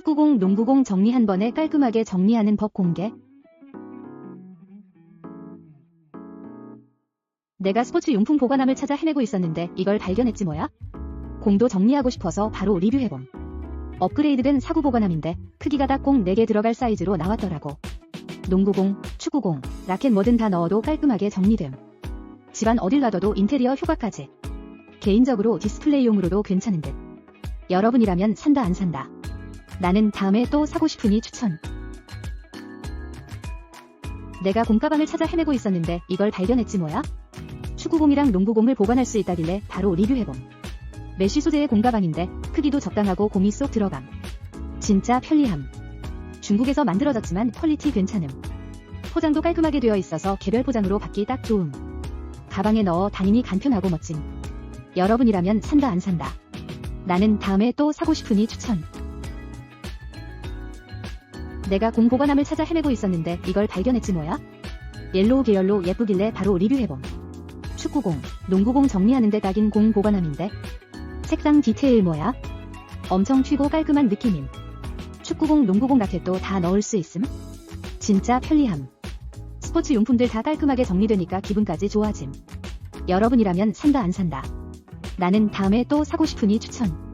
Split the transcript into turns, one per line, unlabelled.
축구공, 농구공 정리 한 번에 깔끔하게 정리하는 법 공개. 내가 스포츠 용품 보관함을 찾아 헤매고 있었는데 이걸 발견했지 뭐야? 공도 정리하고 싶어서 바로 리뷰해봄. 업그레이드된 사구 보관함인데 크기가 딱 공 4개 들어갈 사이즈로 나왔더라고. 농구공, 축구공, 라켓 뭐든 다 넣어도 깔끔하게 정리됨. 집안 어딜 놔둬도 인테리어 효과까지. 개인적으로 디스플레이용으로도 괜찮은 듯. 여러분이라면 산다 안 산다. 나는 다음에 또 사고 싶으니 추천. 내가 공가방을 찾아 헤매고 있었는데 이걸 발견했지 뭐야? 축구공이랑 농구공을 보관할 수 있다길래 바로 리뷰해봄. 메쉬 소재의 공가방인데 크기도 적당하고 공이 쏙 들어감. 진짜 편리함. 중국에서 만들어졌지만 퀄리티 괜찮음. 포장도 깔끔하게 되어 있어서 개별 포장으로 받기 딱 좋음. 가방에 넣어 다니니 간편하고 멋짐. 여러분이라면 산다 안 산다. 나는 다음에 또 사고 싶으니 추천. 내가 공 보관함을 찾아 헤매고 있었는데 이걸 발견했지 뭐야? 옐로우 계열로 예쁘길래 바로 리뷰해봄. 축구공, 농구공 정리하는데 딱인 공 보관함인데 색상 디테일 뭐야? 엄청 튀고 깔끔한 느낌임. 축구공, 농구공 라켓도 다 넣을 수 있음? 진짜 편리함. 스포츠 용품들 다 깔끔하게 정리되니까 기분까지 좋아짐. 여러분이라면 산다 안 산다. 나는 다음에 또 사고 싶으니 추천.